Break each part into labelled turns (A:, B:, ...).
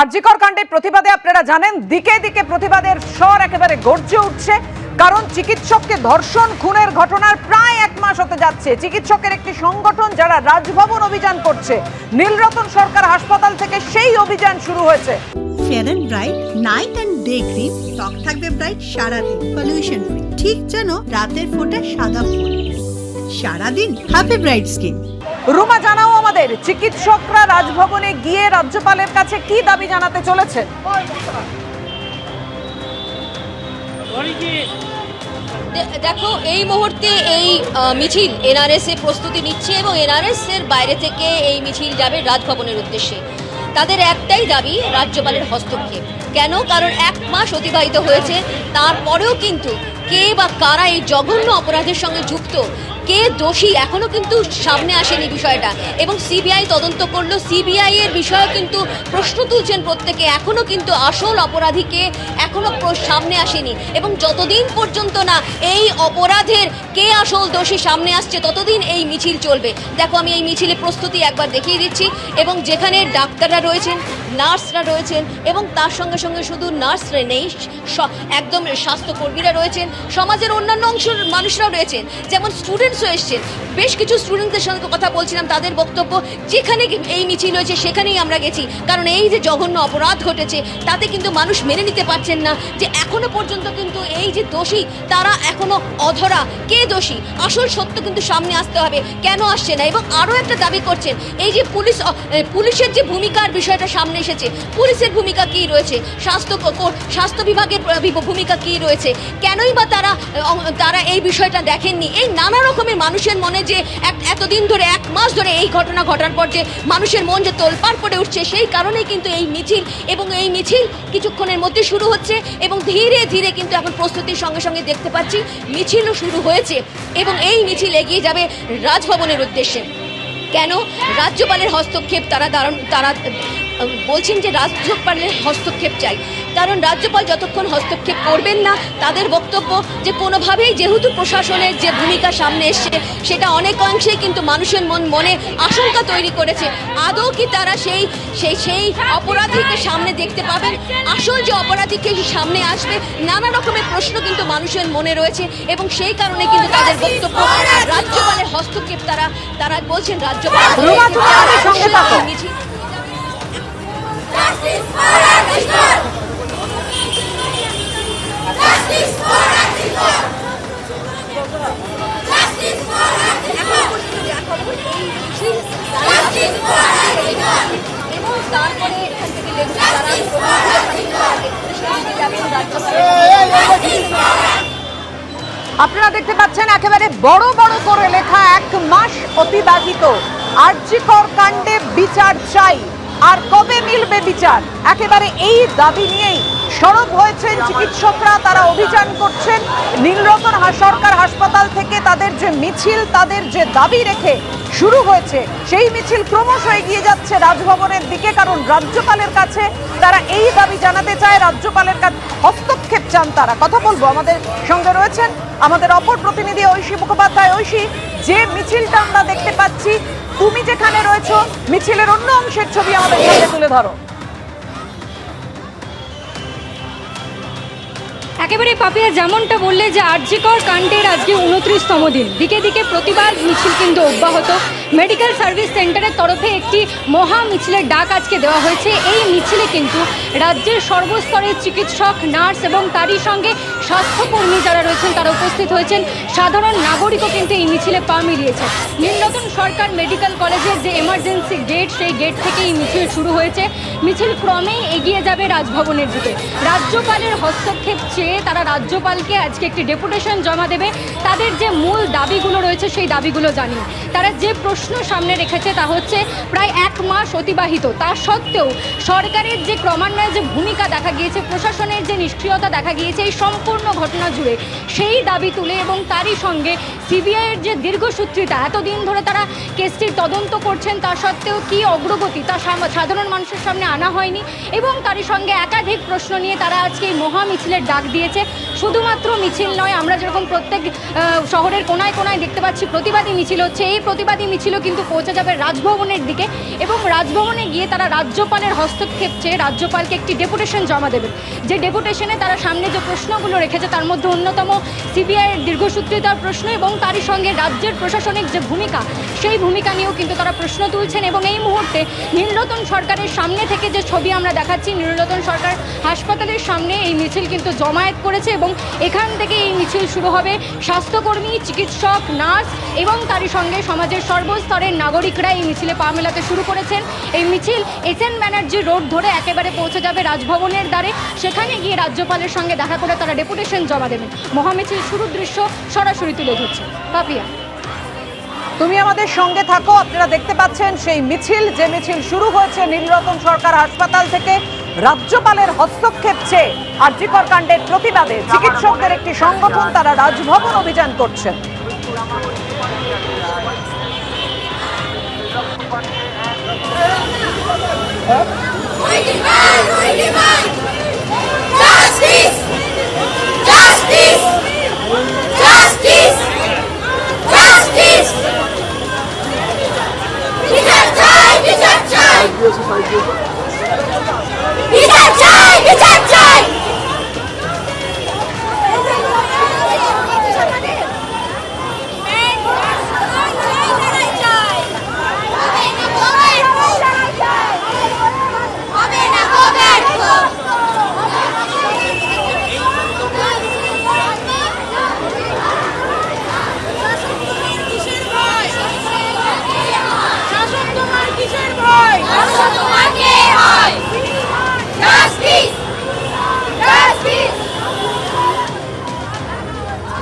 A: আরজিকর কাণ্ডের প্রতিবাদে আপনারা জানেন দিকে দিকে প্রতিবাদের স্বর একেবারে গর্জে উঠছে। কারণ চিকিৎসককে ধর্ষণ খুনের ঘটনার প্রায় এক মাস হতে যাচ্ছে। চিকিৎসকের একটি সংগঠন যারা রাজভবন অভিযান করছে নীলরতন সরকার হাসপাতাল থেকে সেই অভিযান শুরু হয়েছে।
B: Fair and bright night and day cream ত্বক থাকবে ব্রাইট সারাদিন পলিউশন ফ্রি ঠিক যেন রাতের ফোটা সাদা ফুল সারাদিন হ্যাপি ব্রাইট স্কিন
A: রুমা জানাও আমাদের চিকিৎসকরা রাজভবনে গিয়ে রাজ্যপালের কাছে কি দাবি জানাতে চলেছে?
C: দেখো, এই মুহূর্তে এই মিছিল এনআরএস এ প্রস্তুতি নিচ্ছে এবং এনআরএস এর বাইরে থেকে এই মিছিল যাবে রাজভবনের উদ্দেশ্যে। তাদের একটাই দাবি, রাজ্যপালের হস্তক্ষেপ। কেন? কারণ এক মাস অতিবাহিত হয়েছে, তারপরেও কিন্তু কে বা কারা এই জঘন্য অপরাধের সঙ্গে যুক্ত কে দোষী এখনও কিন্তু সামনে আসেনি বিষয়টা। এবং সিবিআই তদন্ত করল। সিবিআই এর বিষয়ে কিন্তু প্রশ্ন তুলছেন প্রত্যেকে। এখনও কিন্তু আসল অপরাধীকে এখনও প্র- সামনে আসেনি। এবং যতদিন পর্যন্ত না এই অপরাধের কে আসল দোষী সামনে আসছে, ততদিন এই মিছিল চলবে। দেখো, আমি এই মিছিলে প্রস্তুতি একবার দেখিয়ে দিচ্ছি। এবং যেখানে ডাক্তাররা রয়েছেন, নার্সরা রয়েছেন, এবং তার সঙ্গে সঙ্গে শুধু নার্সরা নেই একদম স্বাস্থ্যকর্মীরা রয়েছেন, সমাজের অন্যান্য অংশের মানুষরাও রয়েছেন। যেমন স্টুডেন্টসও এসছেন। বেশ কিছু স্টুডেন্টদের সঙ্গে কথা বলছিলাম, তাদের বক্তব্য যেখানে এই মিছিল হয়েছে সেখানেই আমরা গেছি। কারণ এই যে জঘন্য অপরাধ ঘটেছে, তাতে কিন্তু মানুষ মেনে নিতে পারছেন না যে এখনও পর্যন্ত কিন্তু এই যে দোষী, তারা এখনও অধরা। কে দোষী? আসল সত্য কিন্তু সামনে আসতে হবে। কেন আসছে না? এবং আরও একটা দাবি করছেন, এই যে পুলিশ পুলিশের যে ভূমিকার বিষয়টা সামনে এসেছে, পুলিশের ভূমিকা কি রয়েছে? স্বাস্থ্য স্বাস্থ্য বিভাগের ভূমিকা কি রয়েছে? কেনই বা তারা তারা এই বিষয়টা দেখেননি? এই নানা রকমের মানুষের মনে যে এতদিন ধরে, এক মাস ধরে এই ঘটনা ঘটার পর যে মানুষের মন যে তোলপাড় করে উঠছে, সেই কারণেই কিন্তু এই মিছিল এবং এই মিছিল কিছুক্ষণের মধ্যে শুরু হচ্ছে এবং ধীরে ধীরে কিন্তু এখন প্রস্তুতির সঙ্গে সঙ্গে দেখতে পাচ্ছি মিছিলও শুরু হয়েছে এবং এই মিছিল এগিয়ে যাবে রাজভবনের উদ্দেশ্যে। কেন? রাজ্যপালের হস্তক্ষেপ তারা দারুণ তারা বলছেন যে রাজ্যপালের হস্তক্ষেপ চাই। কারণ রাজ্যপাল যতক্ষণ হস্তক্ষেপ করবেন না তাদের বক্তব্য যে কোনোভাবেই যেহেতু প্রশাসনের যে ভূমিকা সামনে এসছে সেটা অনেক অংশেই কিন্তু মানুষের মন মনে আশঙ্কা তৈরি করেছে। আদৌ কি তারা সেই সেই সেই অপরাধীকে সামনে দেখতে পাবেন? আসল যে অপরাধীকে সামনে আসবে নানা রকমের প্রশ্ন কিন্তু মানুষের মনে রয়েছে এবং সেই কারণে কিন্তু তাদের বক্তব্য রাজ্যপালের হস্তক্ষেপ তারা তারা বলছেন রাজ্যপাল
A: আপনারা দেখতে পাচ্ছেন একেবারে বড় বড় করে লেখা এক মাস অতিবাহিত। আর্যিকর কাণ্ডে বিচার চাই। আর কবে মিলবে বিচার? একেবারে এই দাবি নিয়েই সরব হয়েছেন চিকিৎসকরা, তারা অভিযান করছেন। নীলরতন সরকার হাসপাতাল থেকে তাদের যে মিছিল, তাদের যে দাবি রেখে শুরু হয়েছে, সেই মিছিল ক্রমশ এগিয়ে যাচ্ছে রাজভবনের দিকে, কারণ রাজ্যপালের কাছে তারা এই দাবি জানাতে চায়, রাজ্যপালের কাছে হস্তক্ষেপ চান তারা। কথা বলব, আমাদের সঙ্গে রয়েছেন আমাদের অপর প্রতিনিধি ঐশী মুখোপাধ্যায়। ঐশী, যে মিছিলটা আমরা দেখতে পাচ্ছি তুমি যেখানে রয়েছো, মিছিলের অন্য অংশের ছবি আমাদের সামনে তুলে ধরো।
D: একেবারে পাপিয়া, যেমনটা বললে যে আরজিকর কাণ্ডের আজকে উনত্রিশতম দিন। দিকে দিকে প্রতিবাদ, মিছিল কিন্তু অব্যাহত। মেডিকেল সার্ভিস সেন্টারের তরফে একটি মহা মিছিলের ডাক আজকে দেওয়া হয়েছে। এই মিছিলে কিন্তু রাজ্যের সর্বস্তরের চিকিৎসক, নার্স এবং তারই সঙ্গে স্বাস্থ্যকর্মী যারা রয়েছেন, তারা উপস্থিত হয়েছেন। সাধারণ নাগরিকও কিন্তু এই মিছিলে পা মিলিয়েছে। নীলরতন সরকার মেডিকেল কলেজের যে এমার্জেন্সি গেট সেই গেট থেকে এই মিছিল শুরু হয়েছে। মিছিল ক্রমেই এগিয়ে যাবে রাজভবনের দিকে। রাজ্যপালের হস্তক্ষেপ চেয়ে তারা রাজ্যপালকে আজকে একটি ডেপুটেশন জমা দেবে। তাদের যে মূল দাবিগুলো রয়েছে, সেই দাবিগুলো জানিয়ে তারা যে প্রশ্ন সামনে রেখেছে, তা হচ্ছে প্রায় এক মাস অতিবাহিত। তা সত্ত্বেও সরকারের যে ক্রমান্বয়ে যে ভূমিকা দেখা গিয়েছে, প্রশাসনের যে নিষ্ক্রিয়তা দেখা গিয়েছে, এই সম্পূর্ণ ঘটনা জুড়ে সেই দাবি তুলে এবং তারই সঙ্গে সিবিআইয়ের যে দীর্ঘসূত্রিতা, এতদিন ধরে তারা কেসটির তদন্ত করছেন, তা সত্ত্বেও কি অগ্রগতি তা সাধারণ মানুষের সামনে আনা হয়নি এবং তারই সঙ্গে একাধিক প্রশ্ন নিয়ে তারা আজকে এই মহা মিছিলের ডাক দিয়েছে। শুধুমাত্র মিছিল নয়, আমরা যেরকম প্রত্যেক শহরের কোনায় কোনায় দেখতে পাচ্ছি, প্রতিবাদী মিছিল হচ্ছে। এই প্রতিবাদী মিছিলও কিন্তু পৌঁছে যাবে রাজভবনের দিকে এবং রাজভবনে গিয়ে তারা রাজ্যপালের হস্তক্ষেপ চেয়ে রাজ্যপালকে একটি ডেপুটেশন জমা দেবেন যে ডেপুটেশনে তারা সামনে যে প্রশ্নগুলো রেখেছে, তার মধ্যে অন্যতম সিবিআইয়ের দীর্ঘসূত্রিতার প্রশ্ন এবং তারই সঙ্গে রাজ্যের প্রশাসনিক যে ভূমিকা, সেই ভূমিকা নিয়েও কিন্তু তারা প্রশ্ন তুলছেন এবং এই মুহূর্তে নীলরতন সরকারের সামনে থেকে যে ছবি আমরা দেখাচ্ছি, নীলরতন সরকার হাসপাতালের সামনে এই মিছিল কিন্তু জমায়েত করেছে এবং এখান থেকে এই মিছিল শুরু হবে। স্বাস্থ্যকর্মী, চিকিৎসক, নার্স এবং তারই সঙ্গে সমাজের সর্বস্তরের নাগরিকরা এই মিছিলে পা মেলাতে শুরু করেছেন। এই মিছিল এস এন ব্যানার্জি রোড ধরে একেবারে পৌঁছে যাবে রাজভবনের দ্বারে। সেখানে গিয়ে রাজ্যপালের সঙ্গে দেখা করে তারা ডেপুটেশন জমা দেবেন। মহামিছিল শুরুর দৃশ্য সরাসরি তুলে ধরছে। পাপিয়া।
A: তুমি আমাদের সঙ্গে থাকো। আপনারা দেখতে পাচ্ছেন সেই মিছিল। যে মিছিল শুরু হয়েছে, নীলরতন সরকার হাসপাতাল থেকে রাজ্যপালের হস্তক্ষেপ চেয়ে আর্যিকর কাণ্ডের প্রতিবাদে চিকিৎসকদের একটি সংগঠন তারা রাজভবন অভিযান করছেন
E: justice, justice, justice, justice. বিচার চাই, বিচার চাই। বিচার চাই, বিচার চাই। হবে না হবে শাসন তোমার কিসের ভয় শাসন তোমার কে হয় জাস্টিস জাস্টিস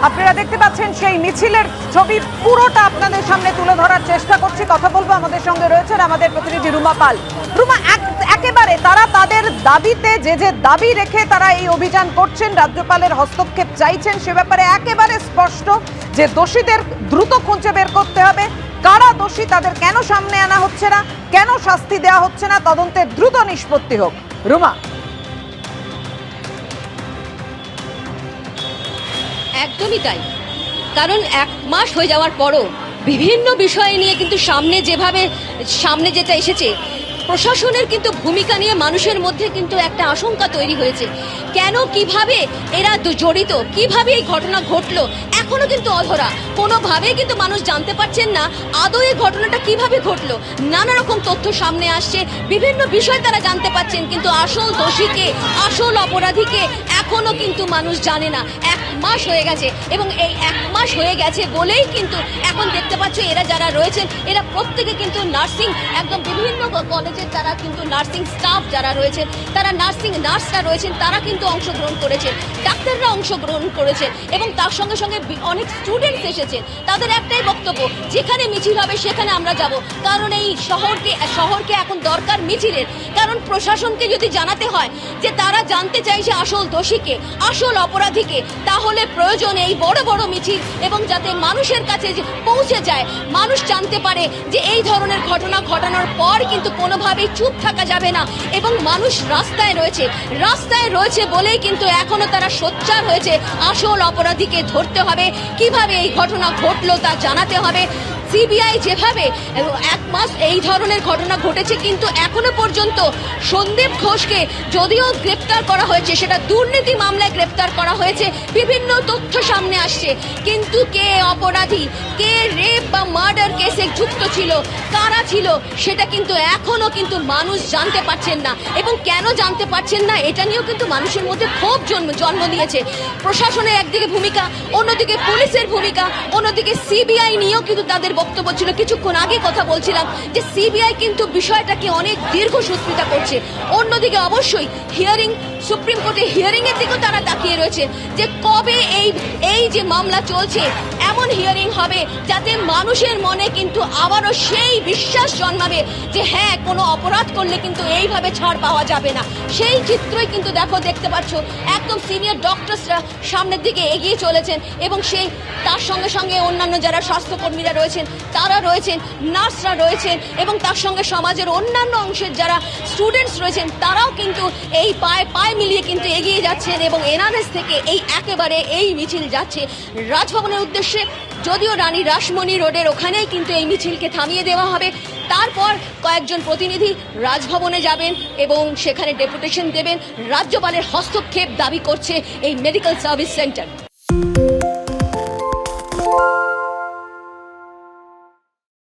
A: আপনারা দেখতে পাচ্ছেন সেই মিছিলের ছবি পুরোটা আপনাদের সামনে তুলে ধরার চেষ্টা করছি, কথা বলব আমাদের সঙ্গে রয়েছেন আমাদের প্রতিনিধি রুমা পাল। রুমা, এক- একেবারে তারা তাদের দাবিতে যে যে দাবি রেখে তারা এই অভিযান করছেন, রাজ্যপালের হস্তক্ষেপ চাইছেন, সে ব্যাপারে একেবারে স্পষ্ট যে দোষীদের দ্রুত খুঁজে বের করতে হবে। কারা দোষী, তাদের কেন সামনে আনা হচ্ছে না, কেন শাস্তি দেওয়া হচ্ছে না তদন্তের দ্রুত নিষ্পত্তি হোক। রুমা।
C: একদমই তাই। কারণ এক মাস হয়ে যাওয়ার পরও বিভিন্ন বিষয় নিয়ে কিন্তু সামনে যেভাবে সামনে যেটা এসেছে প্রশাসনের কিন্তু ভূমিকা নিয়ে মানুষের মধ্যে কিন্তু একটা আশঙ্কা তৈরি হয়েছে। কেন, কীভাবে এরা জড়িত? কীভাবে এই ঘটনা ঘটলো? এখনও কিন্তু অধরা। কোনোভাবে কিন্তু মানুষ জানতে পারছেন না আদৌ এই ঘটনাটা কীভাবে ঘটলো। নানা রকম তথ্য সামনে আসছে। বিভিন্ন বিষয় তারা জানতে পারছেন, কিন্তু আসল দোষীকে, আসল অপরাধীকে এখনও কিন্তু মানুষ জানে না। এক মাস হয়ে গেছে এবং এই এক মাস হয়ে গেছে বলেই কিন্তু এখন দেখতে পাচ্ছ এরা যারা রয়েছেন, এরা প্রত্যেকে কিন্তু নার্সিং, একদম ক- কলেজের তারা কিন্তু নার্সিং স্টাফ যারা রয়েছেন, তারা নার্সিং নার্সরা রয়েছেন, তারা কিন্তু অংশগ্রহণ করেছেন ডাক্তাররা অংশগ্রহণ করেছেন এবং তার সঙ্গে সঙ্গে অনেক স্টুডেন্টস এসেছেন। তাদের একটাই বক্তব্য, যেখানে মিছিল হবে সেখানে আমরা যাব। কারণ এই শহরকে শহরকে এখন দরকার মিছিলের। কারণ প্রশাসনকে যদি জানাতে হয় যে তারা জানতে চাইছে আসল দোষীকে, আসল অপরাধীকে, তাহলে প্রয়োজন এই বড় বড় মিছিল এবং যাতে মানুষের কাছে পৌঁছে যায়, মানুষ জানতে পারে যে এই ধরনের ঘটনা ঘটানোর পর কিন্তু কোনোভাবেই চুপ থাকা যাবে না। এবং মানুষ রাস্তায় রয়েছে। রাস্তায় রয়েছে বলেই কিন্তু এখনও তারা সোচ্চার হয়েছে। আসল অপরাধীকে ধরতে হবে। কীভাবে এই ঘটনা ঘটলো তা জানাতে হবে। সিবিআই যেভাবে এক মাস এই ধরনের ঘটনা ঘটেছে কিন্তু এখনও পর্যন্ত সন্দীপ ঘোষকে যদিও গ্রেপ্তার করা হয়েছে, সেটা দুর্নীতি মামলায় গ্রেপ্তার করা হয়েছে। বিভিন্ন তথ্য সামনে আসছে। কিন্তু কে অপরাধী, কে রেপ বা মার্ডার যুক্ত ছিল, কারা ছিল, সেটা কিন্তু এখনও কিন্তু মানুষ জানতে পারছেন না। এবং কেন জানতে পারছেন না, এটা নিয়েও কিন্তু মানুষের মধ্যে ক্ষোভ জন্ম জন্ম দিয়েছে প্রশাসনের একদিকে ভূমিকা, অন্যদিকে পুলিশের ভূমিকা, অন্যদিকে সিবিআই নিয়েও কিন্তু তাদের বক্তব্য ছিল। কিছুক্ষণ আগে কথা বলছিলাম যে সিবিআই কিন্তু বিষয়টাকে অনেক দীর্ঘ দীর্ঘসূত্রিতা করছে। অন্যদিকে অবশ্যই হিয়ারিং সুপ্রিম কোর্টে হিয়ারিং এর দিকেও তারা তাকিয়ে রয়েছে যে কবে এই এই যে মামলা চলছে, এমন হিয়ারিং হবে যাতে মানুষের মনে কিন্তু আবারও সেই বিশ্বাস জন্মাবে যে হ্যাঁ কোনো অপরাধ করলে কিন্তু এইভাবে ছাড় পাওয়া যাবে না। সেই চিত্রই কিন্তু দেখো, দেখতে পাচ্ছ, একদম সিনিয়র ডক্টরসরা সামনের দিকে এগিয়ে চলেছেন এবং সেই, তার সঙ্গে সঙ্গে অন্যান্য যারা স্বাস্থ্যকর্মীরা রয়েছেন, তারা রয়েছেন, নার্সরা রয়েছেন এবং তার সঙ্গে সমাজের অন্যান্য অংশের যারা স্টুডেন্টস রয়েছেন, তারাও কিন্তু এই পায়ে পায়ে মিলিয়ে কিন্তু এগিয়ে যাচ্ছেন এবং এনআরএস থেকে এই একেবারে এই মিছিল যাচ্ছে রাজভবনের উদ্দেশ্যে। যদিও রানী রাসমণি রোডের ওখানেই কিন্তু এই মিছিলকে থামিয়ে দেওয়া হবে। তারপর কয়েকজন প্রতিনিধি রাজভবনে যাবেন এবং সেখানে ডেপুটেশন দেবেন। রাজ্যপালের হস্তক্ষেপ দাবি করছে এই মেডিকেল সার্ভিস সেন্টার।